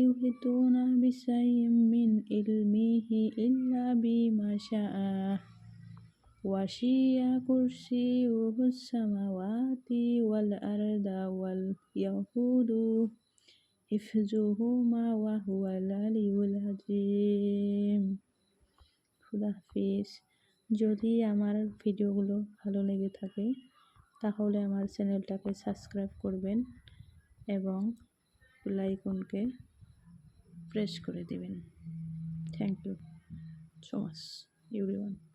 ইউহিতুনা বিশাইইম মিন ইলমিহি ইল্লা বিমা শাআ ওয়াসিয়া কুরসিয়ুহু সামাওয়াতি ওয়াল আরদা ওয়াল ইয়াহুদু হিফজুহুমা ওয়া হুয়াল আলিয়্যুল খুদা হাফিজ। যদি আমার ভিডিওগুলো ভালো লেগে থাকে তাহলে আমার চ্যানেলটাকে সাবস্ক্রাইব করবেন এবং লাইকনকে প্রেস করে দেবেন। Thank you so much, everyone.